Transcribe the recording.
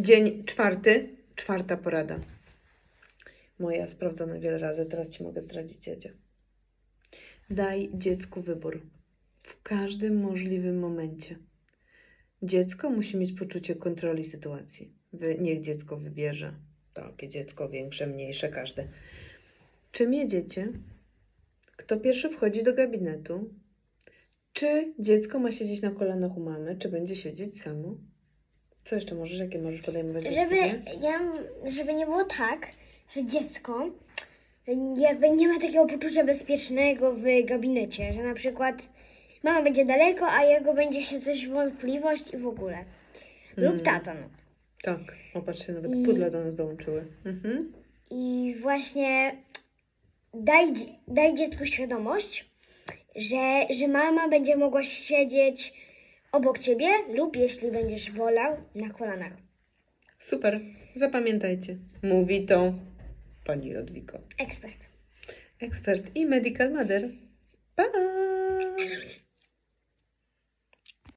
Dzień czwarty, czwarta porada. Moja sprawdzona wiele razy, teraz Ci mogę zdradzić, Jadzia. Daj dziecku wybór w każdym możliwym momencie. Dziecko musi mieć poczucie kontroli sytuacji. Wy, niech dziecko wybierze. Takie dziecko, większe, mniejsze, każde. Czym jedziecie? Kto pierwszy wchodzi do gabinetu? Czy dziecko ma siedzieć na kolanach u mamy, czy będzie siedzieć samo? Co jeszcze możesz? Jakie możesz podejmować Żeby, decyzje? ja, żeby nie było tak, że dziecko jakby nie ma takiego poczucia bezpiecznego w gabinecie, że na przykład mama będzie daleko, a jego będzie się coś wątpliwość i w ogóle. Lub Mm. tata, no. Tak, opatrzcie, nawet I- pudle do nas dołączyły. Mhm. I właśnie daj, dzi- daj dziecku świadomość, że, że mama będzie mogła siedzieć obok ciebie lub jeśli będziesz wolał, na kolanach. Super, zapamiętajcie. Mówi to pani Jodwiko, Ekspert. ekspert i medical mother. Pa!